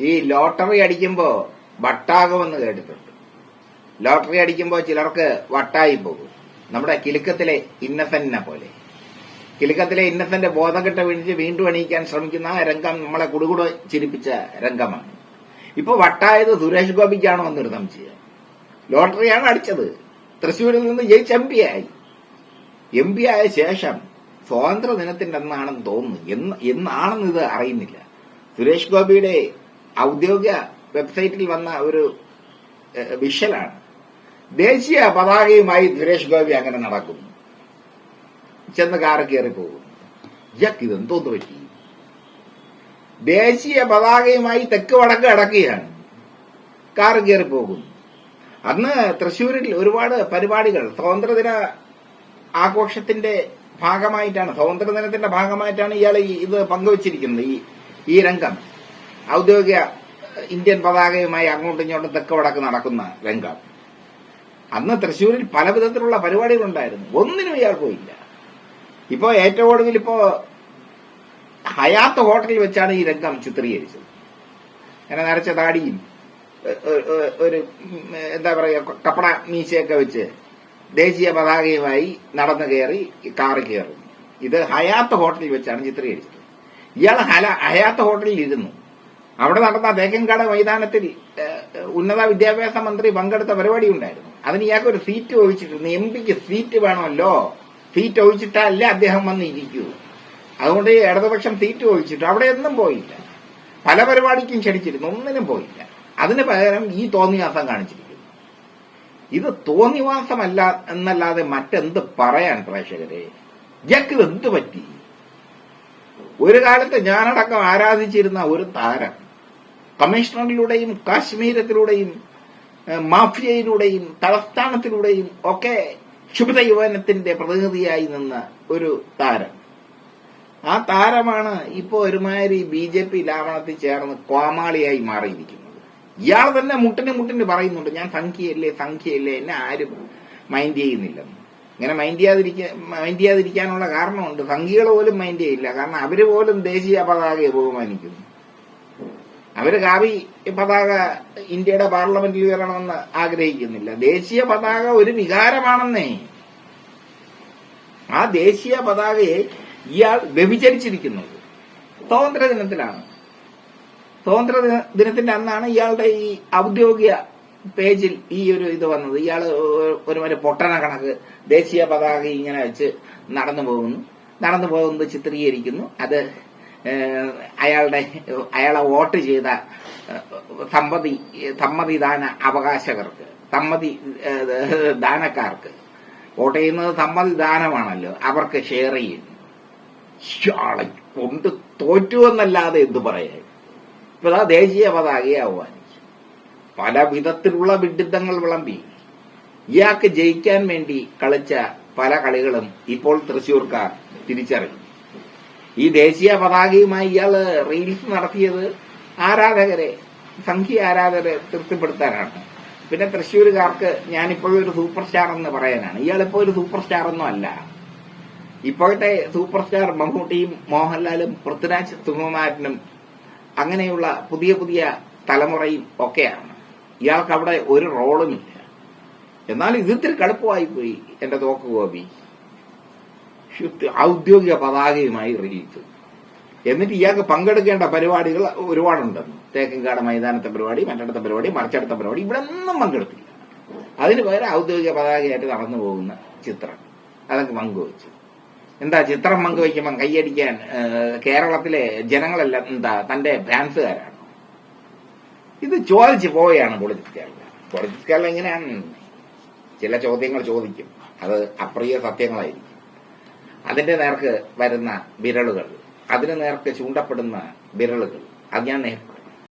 ഈ ലോട്ടറി അടിക്കുമ്പോ വട്ടാകുമെന്ന് കേട്ടിട്ടുണ്ട്. ലോട്ടറി അടിക്കുമ്പോ ചിലർക്ക് വട്ടായി പോകും. നമ്മുടെ കിലുക്കത്തിലെ ഇന്നസെന്റിനെ പോലെ. കിലുക്കത്തിലെ ഇന്നസെന്റ് ബോധം കെട്ട് വീണിച്ച് വീണ്ടും എണീക്കാൻ ശ്രമിക്കുന്ന രംഗം നമ്മളെ കുടുകുട ചിരിപ്പിച്ച രംഗമാണ്. ഇപ്പൊ വട്ടായത് സുരേഷ് ഗോപിക്കാണോ എന്നൊരു സംശയം. ലോട്ടറിയാണ് അടിച്ചത്. തൃശ്ശൂരിൽ നിന്ന് ജയിച്ച് എം പി ആയി. എം പി ആയ ശേഷം സ്വാതന്ത്ര്യ ദിനത്തിന്റെ അന്നാണെന്ന് തോന്നുന്നു. എന്ന് എന്നാണെന്ന് ഇത് അറിയുന്നില്ല. സുരേഷ് ഗോപിയുടെ ഔദ്യോഗിക വെബ്സൈറ്റിൽ വന്ന ഒരു വിഷലാണ് ദേശീയ പതാകയുമായി സുരേഷ് ഗോപി അങ്ങനെ നടക്കുന്നു. ചെന്ന് കാറ് കയറി പോകുന്നു. ജക്ക് ഇതെന്തോന്ന് പറ്റി? ദേശീയ പതാകയുമായി തെക്ക് വടക്ക് അടക്കുകയാണ്. കാറ് കയറി പോകുന്നു. അന്ന് തൃശ്ശൂരിൽ ഒരുപാട് പരിപാടികൾ സ്വാതന്ത്ര്യദിന ആഘോഷത്തിന്റെ ഭാഗമായിട്ടാണ് സ്വാതന്ത്ര്യദിനത്തിന്റെ ഭാഗമായിട്ടാണ് ഇയാൾ ഇത് പങ്കുവച്ചിരിക്കുന്നത് ഈ ഈ രംഗം. ഔദ്യോഗിക ഇന്ത്യൻ പതാകയുമായി അങ്ങോട്ടും ഇങ്ങോട്ടും തെക്ക് വടക്ക് നടക്കുന്ന രംഗം. അന്ന് തൃശ്ശൂരിൽ പല വിധത്തിലുള്ള പരിപാടികളുണ്ടായിരുന്നു ഒന്നിനും ഇയാൾ പോയില്ല. ഇപ്പോ ഏറ്റവും ഒടുവിൽ ഇപ്പോ ഹയാത്ത് ഹോട്ടലിൽ വെച്ചാണ് ഈ രംഗം ചിത്രീകരിച്ചത്. അങ്ങനെ നരച്ച താടിയും ഒരു എന്താ പറയുക കപ്പട മീശയൊക്കെ വെച്ച് ദേശീയ പതാകയുമായി നടന്നു കയറി കാറ് കയറുന്നു. ഇത് ഹയാത്ത് ഹോട്ടലിൽ വെച്ചാണ് ചിത്രീകരിച്ചത്. ഇയാൾ ഹല ഹയാത്ത് ഹോട്ടലിൽ ഇരുന്നു. അവിടെ നടന്ന തേക്കൻകാട് മൈതാനത്തിൽ ഉന്നത വിദ്യാഭ്യാസ മന്ത്രി പങ്കെടുത്ത പരിപാടി ഉണ്ടായിരുന്നു അതിന് ഇയാൾക്ക് ഒരു സീറ്റ് ഒഴിച്ചിട്ടുണ്ട് എം പിക്ക് സീറ്റ് വേണമല്ലോ? സീറ്റ് ഒഴിച്ചിട്ടല്ലേ അദ്ദേഹം വന്ന് ഇരിക്കൂ അതുകൊണ്ട് ഇടതുപക്ഷം സീറ്റ് ഒഴിച്ചിട്ട് അവിടെ ഒന്നും പോയില്ല. പല പരിപാടിക്കും ക്ഷണിച്ചിരുന്നു. ഒന്നിനും പോയില്ല. അതിന് പകരം ഈ തോന്നിവാസം കാണിച്ചിരിക്കുന്നു. ഇത് തോന്നിവാസമല്ല എന്നല്ലാതെ മറ്റെന്ത് പറയാൻ പ്രേക്ഷകരെ? ഇയാൾക്ക് എന്ത് പറ്റി? ഒരു കാലത്ത് ഞാനടക്കം ആരാധിച്ചിരുന്ന ഒരു താരം കമ്മീഷണറിലൂടെയും കാശ്മീരത്തിലൂടെയും മാഫിയയിലൂടെയും തലസ്ഥാനത്തിലൂടെയും ഒക്കെ ക്ഷുഭിത യുവനത്തിന്റെ പ്രതിനിധിയായി നിന്ന ഒരു താരം. ആ താരമാണ് ഇപ്പോ ഒരുമാതിരി ബി ജെ പി ലാവണത്തിൽ ചേർന്ന് കോമാളിയായി മാറിയിരിക്കുന്നത്. ഇയാൾ തന്നെ മുട്ടിന് മുട്ടിന് പറയുന്നുണ്ട് ഞാൻ സംഖ്യയല്ലേ സംഖ്യയല്ലേ എന്നെ ആരും മൈൻഡ് ചെയ്യുന്നില്ലെന്ന്. ഇങ്ങനെ മൈൻഡ് ചെയ്യാതിരിക്കാൻ മൈൻഡ് ചെയ്യാതിരിക്കാനുള്ള കാരണമുണ്ട്. സംഖ്യകൾ പോലും മൈൻഡ് ചെയ്യില്ല. കാരണം അവർ പോലും ദേശീയ പതാകയെ ബഹുമാനിക്കുന്നു. അവർ കാവി പതാക ഇന്ത്യയുടെ പാർലമെന്റിൽ വരണമെന്ന് ആഗ്രഹിക്കുന്നില്ല. ദേശീയ പതാക ഒരു വികാരമാണെന്നേ. ആ ദേശീയ പതാകയെ ഇയാൾ വ്യഭിചരിച്ചിരിക്കുന്നത് സ്വാതന്ത്ര്യ ദിനത്തിലാണ്. സ്വാതന്ത്ര്യ ദിനത്തിന്റെ അന്നാണ് ഇയാളുടെ ഈ ഔദ്യോഗിക പേജിൽ ഈ ഒരു ഇത് വന്നത്. ഇയാൾ ഒരുമാതിരി ഒരു പൊട്ടന കണക്ക് ദേശീയ പതാക ഇങ്ങനെ വെച്ച് നടന്നു പോകുന്നു. നടന്നു പോകുന്നത് ചിത്രീകരിക്കുന്നു. അത് അയാളുടെ അയാളെ വോട്ട് ചെയ്ത സമ്മതി സമ്മതിദാന അവകാശകർക്ക് സമ്മതി ദാനക്കാർക്ക് വോട്ട് ചെയ്യുന്നത് സമ്മതിദാനമാണല്ലോ. അവർക്ക് ഷെയർ ചെയ്യുന്നു കൊണ്ട് തോറ്റു എന്നല്ലാതെ എന്തു പറയാൻ? ഇപ്പൊ അതാ ദേശീയ പതാകയെ ആഹ്വാനിച്ചു. പല വിധത്തിലുള്ള വിഡിത്തങ്ങൾ വിളമ്പി. ഇയാൾക്ക് ജയിക്കാൻ വേണ്ടി കളിച്ച പല കളികളും ഇപ്പോൾ തൃശൂർക്കാർ തിരിച്ചറിഞ്ഞു. ഈ ദേശീയ പതാകയുമായി ഇയാൾ റീൽസ് നടത്തിയത് ആരാധകരെ സംഖ്യ ആരാധകരെ തൃപ്തിപ്പെടുത്താനാണ്. പിന്നെ തൃശ്ശൂരുകാർക്ക് ഞാനിപ്പോഴും ഒരു സൂപ്പർ സ്റ്റാർ എന്ന് പറയാനാണ്. ഇയാളിപ്പോ ഒരു സൂപ്പർ സ്റ്റാർ ഒന്നും അല്ല. ഇപ്പോഴത്തെ സൂപ്പർ സ്റ്റാർ മമ്മൂട്ടിയും മോഹൻലാലും പൃഥ്വിരാജ് സുകുമാരനും അങ്ങനെയുള്ള പുതിയ പുതിയ തലമുറയും ഒക്കെയാണ്. ഇയാൾക്ക് അവിടെ ഒരു റോളുമില്ല എന്നാൽ ഇതിത്തിരി കടുപ്പമായി പോയി എന്റെ തോക്ക് ഗോപി. ഔദ്യോഗിക പതാകയുമായി റിലീഫ് എന്നിട്ട് ഇയാൾക്ക് പങ്കെടുക്കേണ്ട പരിപാടികൾ ഒരുപാടുണ്ടെന്ന് തേക്കങ്കാട് മൈതാനത്തെ പരിപാടി മറ്റടുത്ത പരിപാടി മറിച്ചടുത്ത പരിപാടി ഇവിടെ ഒന്നും പങ്കെടുത്തില്ല. അതിന് പകരം ഔദ്യോഗിക പതാകയായിട്ട് നടന്നു പോകുന്ന ചിത്രം. അതൊക്കെ പങ്കുവച്ചു. എന്താ ചിത്രം പങ്കുവയ്ക്കുമ്പം കൈയടിക്കാൻ കേരളത്തിലെ ജനങ്ങളെല്ലാം എന്താ തന്റെ ഫാൻസുകാരാണ്. ഇത് ചോദിച്ചു പോവുകയാണ് പൊളിറ്റിക്സ് കേരള. പൊളിറ്റിക്സ് കേരള എങ്ങനെയാണ് ചില ചോദ്യങ്ങൾ ചോദിക്കും. അത് അപ്രിയ സത്യങ്ങളായിരിക്കും. അതിന്റെ നേർക്ക് വരുന്ന വിരളുകൾ. അതിന് നേർക്ക് ചൂണ്ടപ്പെടുന്ന വിരളുകൾ. അത് ഞാൻ